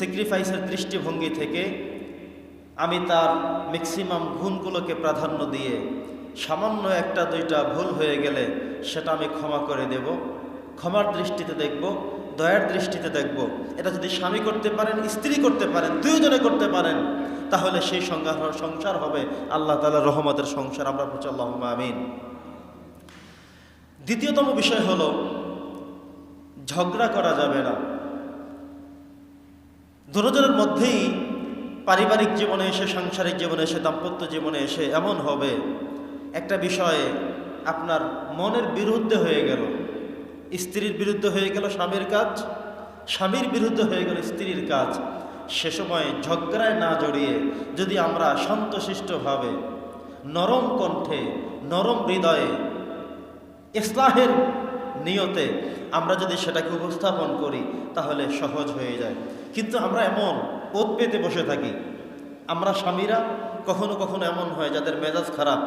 স্যাক্রিফাইসের দৃষ্টিভঙ্গি থেকে আমি তার ম্যাক্সিমাম গুণগুলোকে প্রাধান্য দিয়ে সামান্য একটা দুইটা ভুল হয়ে গেলে সেটা আমি ক্ষমা করে দেব। ক্ষমার দৃষ্টিতে দেখব, দয়ার দৃষ্টিতে দেখব। এটা যদি স্বামী করতে পারেন, স্ত্রী করতে পারেন, দুইজনে করতে পারেন, তাহলে সেই সংসার সংসার হবে আল্লাহ তালা রহমতের সংসার। আমরা বলছি আমিন। দ্বিতীয়তম বিষয় হলো, ঝগড়া করা যাবে না। দুজনের মধ্যেই পারিবারিক জীবনে এসে, সাংসারিক জীবনে এসে, দাম্পত্য জীবনে এসে এমন হবে। একটা বিষয়ে আপনার মনের বিরুদ্ধে হয়ে গেল। স্ত্রীর বিরুদ্ধে হয়ে গেল স্বামীর কাজ, স্বামীর বিরুদ্ধে হয়ে গেল স্ত্রীর কাজ। সে সময় ঝগড়ায় না জড়িয়ে যদি আমরা শান্তশিষ্টভাবে নরম কণ্ঠে, নরম হৃদয়ে ইসলাহের নিয়তে আমরা যদি সেটাকে উপস্থাপন করি, তাহলে সহজ হয়ে যায়। কিন্তু আমরা এমন ওত পেতে বসে থাকি। আমরা স্বামীরা কখনো কখনো এমন হয়, যাদের মেজাজ খারাপ।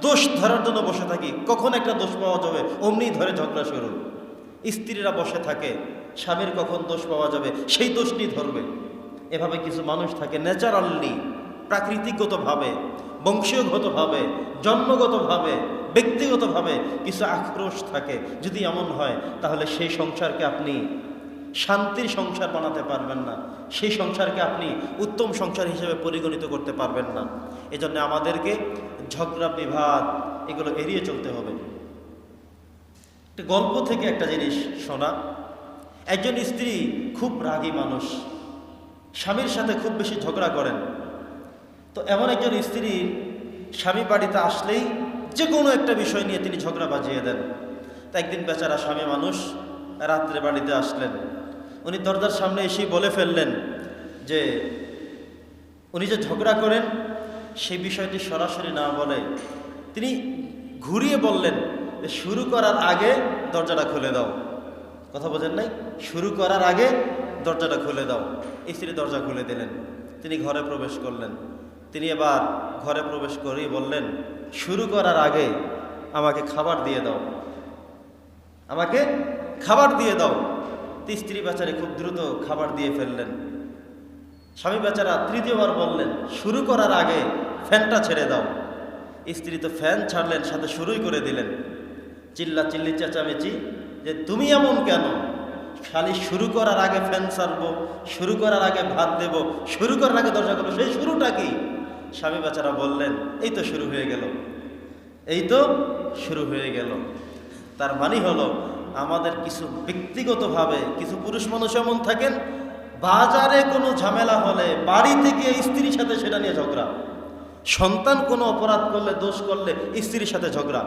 দোষ ধরার জন্য বসে থাকি। কখন একটা দোষ পাওয়া যাবে? অমনি ধরে ঝগড়া শুরু। স্ত্রীরা বসে থাকে, স্বামীর কখন দোষ পাওয়া যাবে? সেই দোষটি ধরবে। এভাবে কিছু মানুষ থাকে ন্যাচারালি প্রাকৃতিকগতভাবে, বংশীয়গতভাবে, জন্মগতভাবে ব্যক্তিগতভাবে কিছু আক্রোশ থাকে, যদি এমন হয়, তাহলে সেই সংসারকে আপনি শান্তির সংসার বানাতে পারবেন না। সেই সংসারকে আপনি উত্তম সংসার হিসেবে পরিগণিত করতে পারবেন না। এজন্য আমাদেরকে ঝগড়া বিভাদ এগুলো এড়িয়ে চলতে হবে। একটা গল্প থেকে একটা জিনিস শোনা। একজন স্ত্রী খুব রাগী মানুষ। স্বামীর সাথে খুব বেশি ঝগড়া করেন। তো এমন একজন স্ত্রী স্বামী বাড়িতে আসলেই যে কোনো একটা বিষয় নিয়ে তিনি ঝগড়া বাজিয়ে দেন। তা একদিন বেচারা স্বামী মানুষ রাত্রে বাড়িতে আসলেন। উনি দরজার সামনে এসেই বলে ফেললেন যে, উনি যে ঝগড়া করেন সেই বিষয়টি সরাসরি না বলে। তিনি ঘুরিয়ে বললেন শুরু করার আগে দরজাটা খুলে দাও। কথা বোঝেন নাই? শুরু করার আগে দরজাটা খুলে দাও। স্ত্রী দরজা খুলে দিলেন। তিনি ঘরে প্রবেশ করলেন। তিনি এবার ঘরে প্রবেশ করেই বললেন, শুরু করার আগে আমাকে খাবার দিয়ে দাও। আমাকে খাবার দিয়ে দাও? স্ত্রী বেচারে খুব দ্রুত খাবার দিয়ে ফেললেন। স্বামী বেচারা তৃতীয়বার বললেন, শুরু করার আগে ফ্যানটা ছেড়ে দাও। স্ত্রী তো ফ্যান ছাড়লেন, সাথে শুরুই করে দিলেন। চিল্লা চিল্লি চেঁচামেচি, যে তুমি এমন কেন? খালি শুরু করার আগে ফ্যান ছাড়বো, শুরু করার আগে ভাত দেব, শুরু করার আগে দরজা করব সেই শুরুটা কি? স্বামী বেচারা বললেন, এই তো শুরু হয়ে গেল। এই তো শুরু হয়ে গেল। তার মানে হলো, আমাদের কিছু ব্যক্তিগতভাবে কিছু পুরুষ মানুষ এমন থাকেন, বাজারে কোনো ঝামেলা হলে বাড়ি থেকে স্ত্রীর সাথে সেটা নিয়ে ঝগড়া। সন্তান কোনো অপরাধ করলে, দোষ করলে স্ত্রীর সাথে ঝগড়া।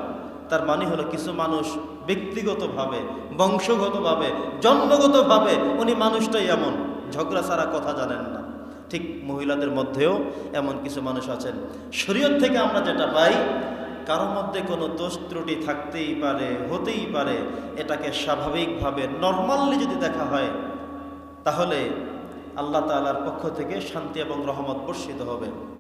তার মানে হলো, কিছু মানুষ ব্যক্তিগতভাবে, বংশগতভাবে, জন্মগতভাবে উনি মানুষটাই এমন। ঝগড়া ছাড়া কথা জানেন না। ঠিক মহিলাদের মধ্যেও এমন কিছু মানুষ আছেন। শরীয়ত থেকে আমরা যেটা পাই, কারোর মধ্যে কোনো দোষ ত্রুটি থাকতেই পারে, হতেই পারে, এটাকে স্বাভাবিকভাবে, নর্মালি যদি দেখা হয়, তাহলে আল্লাহ তালার পক্ষ থেকে শান্তি এবং রহমত বর্ষিত হবে।